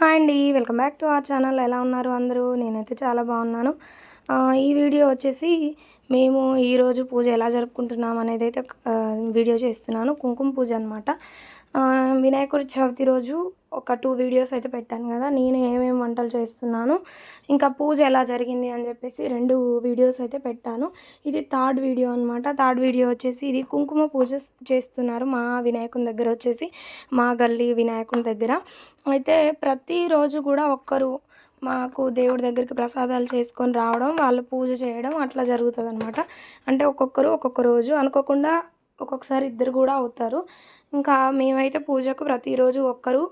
Hi అండి welcome back to our channel. ఎలా ఉన్నారు అందరూ? నేనైతే చాలా బాగున్నాను. ఈ వీడియో వచ్చేసి మేము ఈరోజు పూజ ఎలా జరుపుకుంటున్నాం అనేది అయితే వీడియో చేస్తున్నాను. కుంకుమ పూజ అనమాట వినాయకుడి చవితి రోజు ఒక టూ వీడియోస్ అయితే పెట్టాను కదా. నేను ఏమేమి వంటలు చేస్తున్నాను ఇంకా పూజ ఎలా జరిగింది అని చెప్పేసి రెండు వీడియోస్ అయితే పెట్టాను. ఇది థర్డ్ వీడియో అనమాట థర్డ్ వీడియో వచ్చేసి ఇది కుంకుమ పూజ చేస్తున్నారు మా వినాయకుని దగ్గర వచ్చేసి మా గల్లీ వినాయకుని దగ్గర. అయితే ప్రతిరోజు కూడా ఒక్కరు మాకు దేవుడి దగ్గరికి ప్రసాదాలు చేసుకొని రావడం వాళ్ళు పూజ చేయడం అట్లా జరుగుతుంది అనమాట అంటే ఒక్కొక్కరు ఒక్కొక్క రోజు. అనుకోకుండా ఒక్కొక్కసారి ఇద్దరు కూడా అవుతారు. ఇంకా మేమైతే పూజకు ప్రతిరోజు ఒక్కరు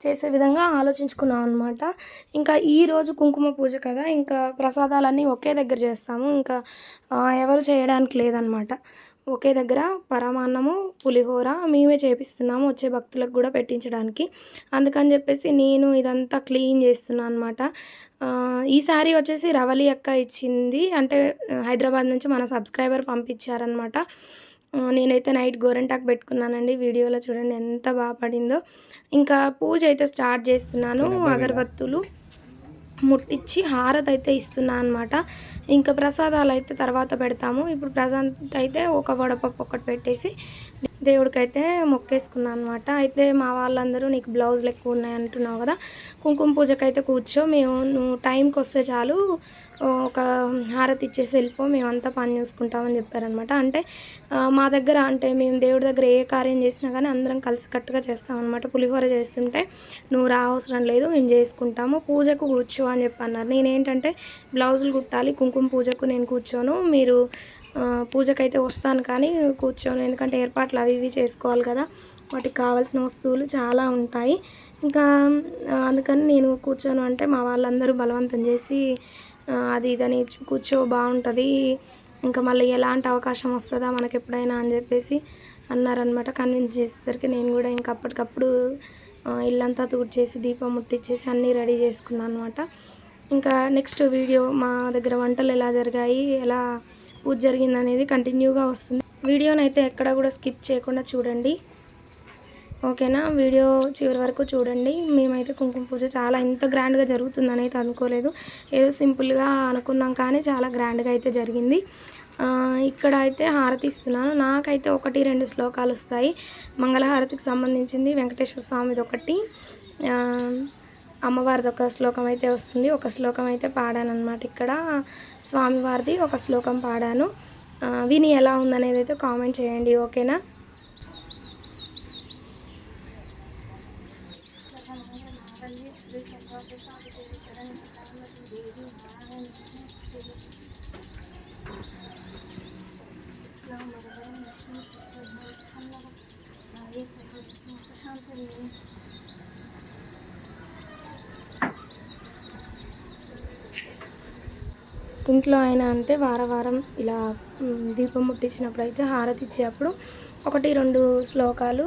చేసే విధంగా ఆలోచించుకున్నాం అనమాట ఇంకా ఈ రోజు కుంకుమ పూజ కదా ఇంకా ప్రసాదాలన్నీ ఒకే దగ్గర చేస్తాము. ఇంకా ఎవరు చేయడానికి లేదనమాట ఒకే దగ్గర పరమాన్నము పులిహోర మేమే చేపిస్తున్నాము వచ్చే భక్తులకు కూడా పెట్టించడానికి. అందుకని చెప్పేసి నేను ఇదంతా క్లీన్ చేస్తున్నాను అనమాట ఈసారి వచ్చేసి రవలి అక్క ఇచ్చింది. అంటే హైదరాబాద్ నుంచి మన సబ్స్క్రైబర్ పంపించారనమాట నేనైతే నైట్ గోరెంటాకు పెట్టుకున్నానండి. వీడియోలో చూడండి ఎంత బాగా పడిందో. ఇంకా పూజ అయితే స్టార్ట్ చేస్తున్నాను. అగరబత్తులు ముట్టించి హారతి అయితే ఇస్తున్నా అనమాట ఇంకా ప్రసాదాలు అయితే తర్వాత పెడతాము. ఇప్పుడు ప్రజెంట్ అయితే ఒక వడపప్పు ఒకటి పెట్టేసి దేవుడికైతే మొక్కేసుకున్నాను అనమాట అయితే మా వాళ్ళందరూ నీకు బ్లౌజులు ఎక్కువ ఉన్నాయి అంటున్నావు కదా కుంకుమ పూజకి అయితే కూర్చో మేము నువ్వు టైంకి వస్తే చాలు ఒక హారతి ఇచ్చేసి వెళ్ళిపో మేమంతా పని చూసుకుంటామని చెప్పారనమాట అంటే మా దగ్గర అంటే మేము దేవుడి దగ్గర ఏ కార్యం చేసినా కానీ అందరం కలిసికట్టుగా చేస్తామన్నమాట. పులిహోర చేస్తుంటే నువ్వు రా అవసరం లేదు మేము చేసుకుంటాము పూజకు కూర్చో అని చెప్పి అన్నారు నేనేంటంటే బ్లౌజులు కుట్టాలి కుంకుమ పూజకు నేను కూర్చోను మీరు పూజకైతే వస్తాను కానీ కూర్చోను. ఎందుకంటే ఏర్పాట్లు అవి ఇవి చేసుకోవాలి కదా. వాటికి కావాల్సిన వస్తువులు చాలా ఉంటాయి. ఇంకా అందుకని నేను కూర్చోను అంటే మా వాళ్ళందరూ బలవంతం చేసి అది ఇదని కూర్చో బాగుంటుంది. ఇంకా మళ్ళీ ఎలాంటి అవకాశం వస్తుందా మనకు ఎప్పుడైనా అని చెప్పేసి అన్నారనమాట కన్విన్స్ చేసేసరికి నేను కూడా ఇంకా అప్పటికప్పుడు ఇల్లంతా తూడ్చేసి దీపం ముట్టించేసి అన్నీ రెడీ చేసుకున్నాను అనమాట ఇంకా నెక్స్ట్ వీడియో మా దగ్గర వంటలు ఎలా జరిగాయి ఎలా పూజ జరిగింది అనేది కంటిన్యూగా వస్తుంది. వీడియోని అయితే ఎక్కడ కూడా స్కిప్ చేయకుండా చూడండి. ఓకేనా? వీడియో చివరి వరకు చూడండి. మేమైతే కుంకుమ పూజ చాలా ఇంత గ్రాండ్గా జరుగుతుందని అయితే అనుకోలేదు. ఏదో సింపుల్గా అనుకున్నాం కానీ చాలా గ్రాండ్గా అయితే జరిగింది. ఇక్కడ అయితే హారతి ఇస్తున్నాను. నాకైతే ఒకటి రెండు శ్లోకాలు వస్తాయి. మంగళహారతికి సంబంధించింది వెంకటేశ్వర స్వామిది ఒకటి. అమ్మవారిది ఒక శ్లోకం అయితే వస్తుంది. ఒక శ్లోకం అయితే పాడాను అనమాట ఇక్కడ. స్వామివారిది ఒక శ్లోకం పాడాను. విని ఎలా ఉందనేది అయితే కామెంట్ చేయండి ఓకేనా? ఇంట్లో అయినా అంతే వారం వారం ఇలా దీపం ముట్టించినప్పుడు అయితే హారతి ఇచ్చేటప్పుడు ఒకటి రెండు శ్లోకాలు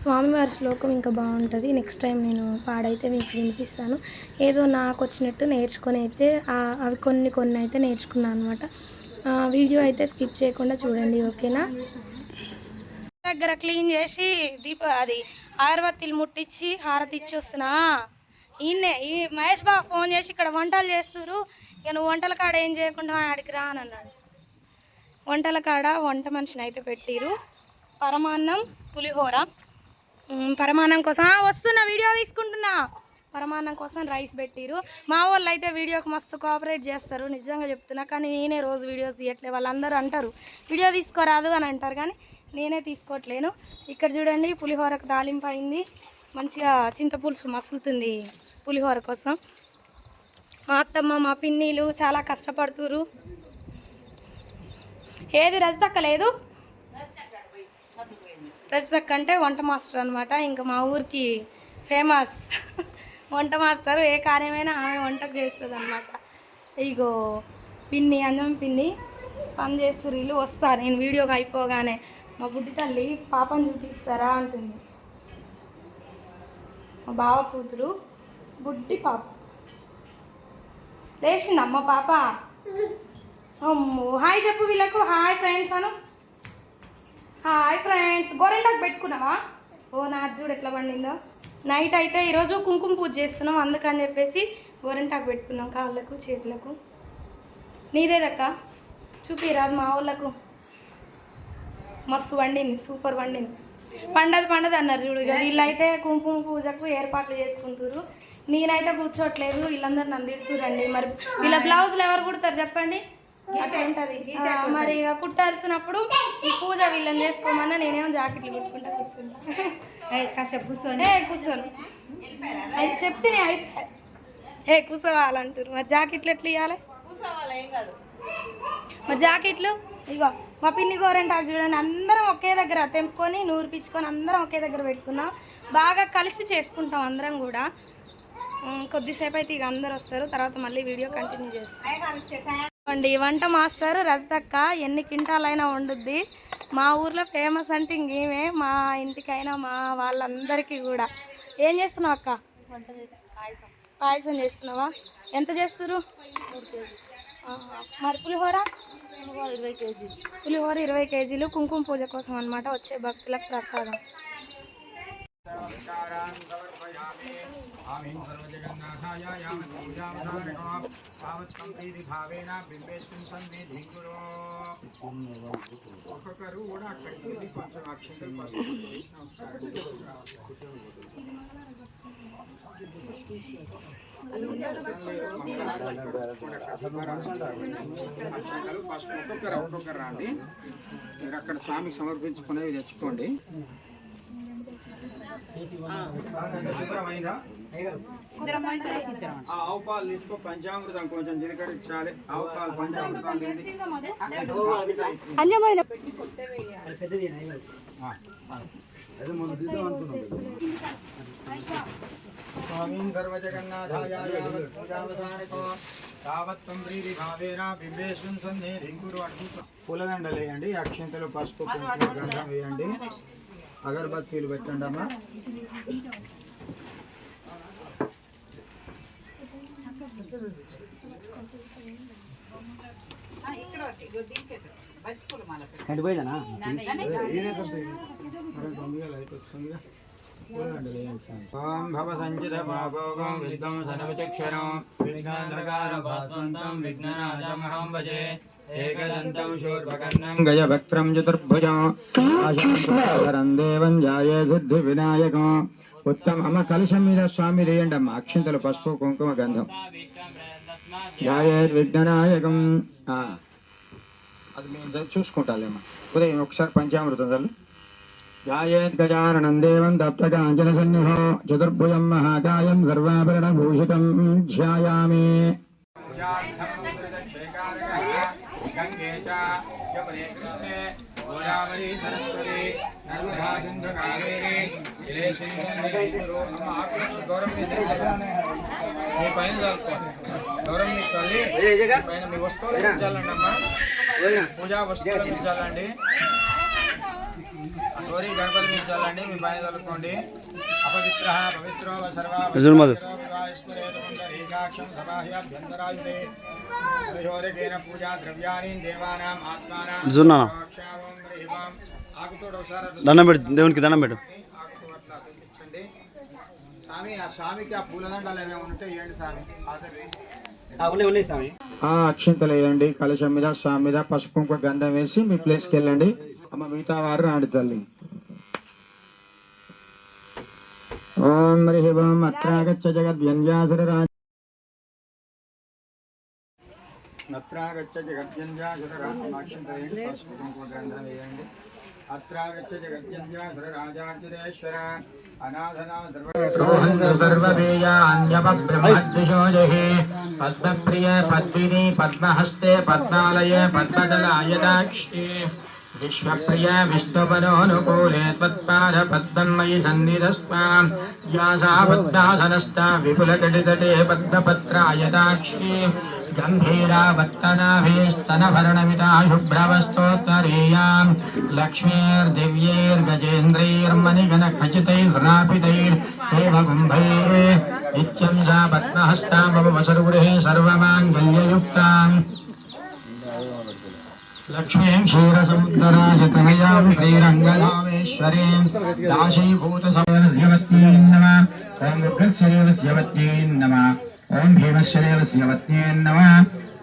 స్వామివారి శ్లోకం ఇంకా బాగుంటుంది. నెక్స్ట్ టైం నేను పాడైతే మీకు వినిపిస్తాను. ఏదో నాకు వచ్చినట్టు నేర్చుకొని అయితే అవి కొన్ని కొన్ని అయితే నేర్చుకున్నాను అనమాట వీడియో అయితే స్కిప్ చేయకుండా చూడండి ఓకేనా? దగ్గర క్లీన్ చేసి దీప అది అగరబత్తిలు ముట్టించి హారతి ఇచ్చి వస్తున్నా. ఈయన్నే ఈ మహేష్ బాబు ఫోన్ చేసి ఇక్కడ వంటలు చేస్తారు ఇక నువ్వు వంటల కాడ ఏం చేయకుండా ఆడికి రా అని అన్నాడు. వంటల కాడ వంట మనిషిని అయితే పెట్టిరు పరమాన్నం పులిహోర. పరమాన్నం కోసం. వస్తున్నా వీడియో తీసుకుంటున్నా. పరమాన్నం కోసం రైస్ పెట్టిరు మా వాళ్ళు అయితే వీడియోకి మస్తు కోఆపరేట్ చేస్తారు నిజంగా చెప్తున్నా. కానీ నేనే రోజు వీడియోస్ తీయట్లే వాళ్ళందరూ అంటారు. వీడియో తీసుకోరాదు అని అంటారు కానీ నేనే తీసుకోవట్లేను. ఇక్కడ చూడండి పులిహోరకు తాలింపు అయింది. మంచిగా చింతపులుసు మసులుతుంది పులిహోర కోసం. మా అత్తమ్మ మా పిన్నిలు చాలా కష్టపడుతురు. ఏది రజతక్క లేదు? రజతక్క అంటే వంట మాస్టర్ అనమాట ఇంకా మా ఊరికి ఫేమస్ వంట మాస్టర్. ఏ కార్యమైనా ఆమె వంట చేస్తుంది అనమాట ఇగో పిన్ని అందం పిన్ని పని చేస్తారు. వీళ్ళు వస్తారు. నేను వీడియోకి అయిపోగానే. మా బుడ్డి తల్లి పాపని చూపిస్తారా అంటుంది. మా బావ కూతురు బుడ్డి పాప. లేచిందమ్మ పాప. హాయ్ చెప్పు వీళ్ళకు. హాయ్ ఫ్రెండ్స్ అను. Hi friends. గోరెంటాకు పెట్టుకున్నావా? ఓ నా చూడు ఎట్లా పండిందో. నైట్ అయితే ఈరోజు కుంకుమ పూజ చేస్తున్నాం. అందుకని చెప్పేసి గోరెంటాకు పెట్టుకున్నాం కాళ్ళకు చేతులకు. నీదేదక్క? చూపిరాదు మా వాళ్ళకు మస్తు వండింది సూపర్ వండింది. పండదు పండదు అన్నారు చూడు ఇక. వీళ్ళైతే కుంకుమ పూజకు ఏర్పాట్లు చేసుకుంటారు నేనైతే కూర్చోట్లేదు వీళ్ళందరూ నన్ను తిడుతురండి మరి వీళ్ళ బ్లౌజులు ఎవరు కుడతారు చెప్పండి? అట్లా ఉంటుంది ఆ, మరి ఇక కుట్టాల్సినప్పుడు ఈ పూజ వీళ్ళని చేసుకోమన్నా నేనేమో జాకెట్లు కుట్టుకుంటా కూర్చుంటా కూర్చొని ఏ కూర్చోను. అది చెప్తే ఏ కూర్చోవాలంటారు మా జాకెట్లు ఎట్లా ఇవ్వాలి మా జాకెట్లు? ఇగో. మా పిన్ని గోరెంటాకు చూడండి అందరం ఒకే దగ్గర తెంపుకొని నూరిపించుకొని అందరం ఒకే దగ్గర పెట్టుకున్నాం. బాగా కలిసి చేసుకుంటాం అందరం కూడా. కొద్దిసేపు అయితే ఇక అందరు వస్తారు తర్వాత మళ్ళీ వీడియో కంటిన్యూ చేస్తాం. అండి వంట మాస్టర్ రజతక్క ఎన్ని కింటాలైనా వండుద్ది. మా ఊర్లో ఫేమస్ అంటే ఇంకేమే మా ఇంటికైనా మా వాళ్ళందరికీ కూడా. ఏం చేస్తున్నావు అక్క? పాయసం. చేస్తున్నావా? ఎంత చేస్తురు. మరి పులిహోర? పులిహోర ఇరవై కేజీలు. కుంకుమ పూజ కోసం అన్నమాట వచ్చే భక్తులకు ప్రసాదం. ఒక్కొక్కరు కూడా అక్కడికి వెళ్ళి కొంచెం అక్షంతలు పసుపు వేసి నమస్కారం. పసుపు ఒక్కొక్కరు ఒక్కొక్కరు రండి మీరు అక్కడ స్వామికి సమర్పించుకునేవి తెచ్చుకోండి ఆవు పాలు తీసుకో పంచామృతం కొంచెం జీలకరించాలి ఆవు పాలు పంచామృతం ప్రీతి భావేన కురు అద్భుతం పూలదండలు వేయండి అక్షంతలు పసుపు గంధం వేయండి. అగరబత్తీలు పెట్టండి అమ్మా ఓం భవ సంచిత పాపోగం విద్వం సనవచక్షరం విఘ్నాంధకారం భాస్వంతం విఘ్ననాశమహం భజే ఏకదంతం శూర్పకర్ణం గజభక్త్రం చతుర్భుజం ఉత్తమ అమ్మ కలశం మీద స్వామి రేయండి అమ్మ అక్షింతలు పసుపు కుంకుమ గంధం విఘ్ననాయకం అది మేము చూసుకుంటాలేమ్మా ఉదయం ఒకసారి పంచామృతం చల్లు ధ్యాయేత్ గజానం దేవం దప్తకాంజన సన్నిహో చతుర్భుజం మహాకాయం సర్వాభరణ భూషితం ధ్యాయామి గంగే చ గోదావరి సరస్వతి నర్మదా సింధు కావేరి పైన గౌరవం ఇచ్చాలి పైన మీ వస్తువులు ఇచ్చాలండి అమ్మా పూజా వస్తువులు ఇచ్చాలండి గౌరీ గణపతి ఇచ్చాలండి మీ పైన చదువుకోండి అపవిత్ర పవిత్రో సర్వ కిషోరకేన పూజా ద్రవ్యాన్ని దేవానాం ఆత్మానాం అట్లా దండం పెట్టు దేవునికి దండం పెట్టు ఆకుతో అట్లా చూపించండి స్వామి. ఆ స్వామికి ఆ పూలదండలు ఏమేమి ఉంటే ఏంటి స్వామి ఆ అక్షింతలు వేయండి కలశం మీద స్వామి మీద పసుపు గంధం వేసి మీ ప్లేస్కి వెళ్ళండి. అమ్మ మిగతా వారు రాండి తల్లి. ఓం హరి అత్రాగచ్చ జగద్వ్యంజాసుర రాజ అత్రాగచ్చ జగద్వ్యంజాసుర రాజమాక్షింత వేయండి పసుపు కుంకుమ గంధం వేయండి అత్రాగచ్చ జగద్వ్యంజాసుర రాజార్జునేశ్వర అనాథనా సర్వవేయాన్యపబ్రహ్మద్విషోజహి పద్మప్రియ పద్మిని పద్మహస్తే పద్మాలయ పద్మదలాయదాక్షి విశ్వప్రియ విష్ణుపదోనుకూలే త్వత్పాద పద్మన్మయి సన్నిధస్వాం యాసా పద్మాసనస్థా విపులకటితటే పద్మపత్రాయదాక్షి गम्भीरावत्तनाभिस्तनभरणमिताशुभ्रवस्तोत्तरीयाम् लक्ष्मीर्दिव्यैर्गजेन्द्रैर्मणिगणखचितैर्नापितैर्देवकुम्भैः नित्यं सा पद्महस्तां भवसरुगृहे सर्वमाङ्गल्ययुक्ताम्। लक्ष्मीं क्षीरसमुद्दराजतनयां श्रीरङ्गनामेश्वरीं। दाशीभूतसमर्यवत्यै नमः। ॐ नमः। నమ ఓం భీమస్యదేవస్యవత్యై నమ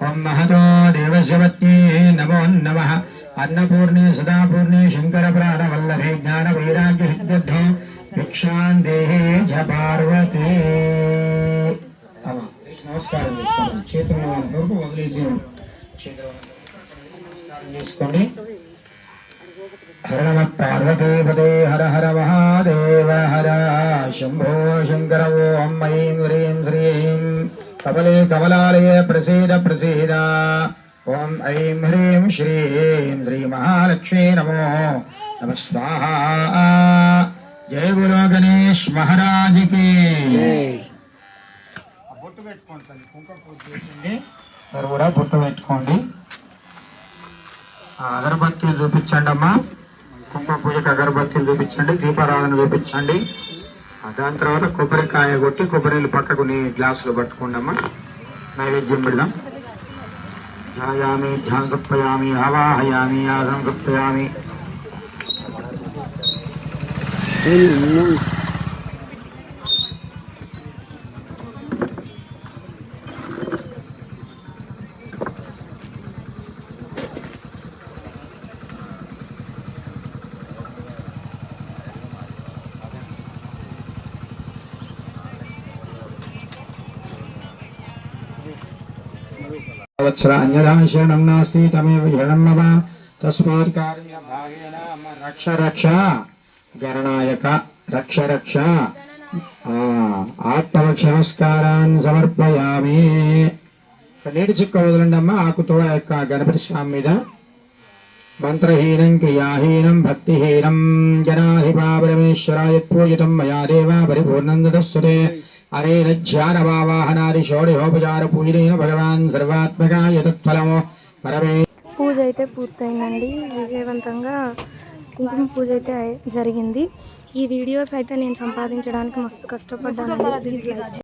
ఓం మహతో దేవస్యవత్యై నమో నమ అన్నపూర్ణే సదాపూర్ణే శంకర ప్రాణవల్లభే జ్ఞాన వైరాగ్య సిద్ధ్యర్థే భిక్షాం దేహే జ పార్వతీ అమ్మ, నమస్కారం చేసుకోండి చేతులు వరకు వదిలేసి చేతులు నమస్కారం చేసుకోండి పార్వతీపదే హర హర మహాదేవ హర శంభో శంకర ఓం ఐం హ్రీం శ్రీం కమలే కమలాలయ ప్రసీద ప్రసీద ఓం ఐం హ్రీం శ్రీం శ్రీ మహాలక్ష్మీ నమో నమ స్వాహ జయ గురు గణేష్ మహారాజుకి బొట్టు పెట్టుకోండి కుంకుమ పూజ చేసింది. మీరు కూడా బొట్టు పెట్టుకోండి. ఆ చూపించండి అమ్మా కుంకుమ పూజకి అగరబత్తీలు చూపించండి దీపారాధన చూపించండి. దాని తర్వాత కొబ్బరికాయ కొట్టి కొబ్బరిని పక్కకు నీ గ్లాసులో పట్టుకోండి అమ్మా నైవేద్యం పెడదాం. ధ్యాయామి ధ్యాన గొప్పయామి అవాహయామి ఆసనం గొప్పయామి వత్సర అన్యదా శరణం నాస్తి తమేవ శరణం మమ తస్మాత్ కారుణ్య భాగేన అమ్మ రక్ష రక్ష గణనాయక రక్ష రక్ష ఆత్మరక్ష నమస్కారాన్ని సమర్పయామి నీటి చుక్క వదలండి అమ్మ ఆకుతో యొక్క గణపతి స్వామి మీద మంత్రహీనం క్రియాహీనం భక్తిహీనం జనాధిపా పరమేశ్వరాయ పూజితం మయా దేవా పరిపూర్ణం దదస్సుతే అనేన ధ్యానవాహనాది షోడయోపచార పూజనైన భగవాన్ సర్వాత్మకాయ తత్ఫలమో పరమే పూజ అయితే పూర్తయిందండి. విజయవంతంగా కుంకుమ పూజ అయితే జరిగింది. ఈ వీడియోస్ అయితే నేను సంపాదించడానికి మస్తు కష్టపడ్డానండి. Please like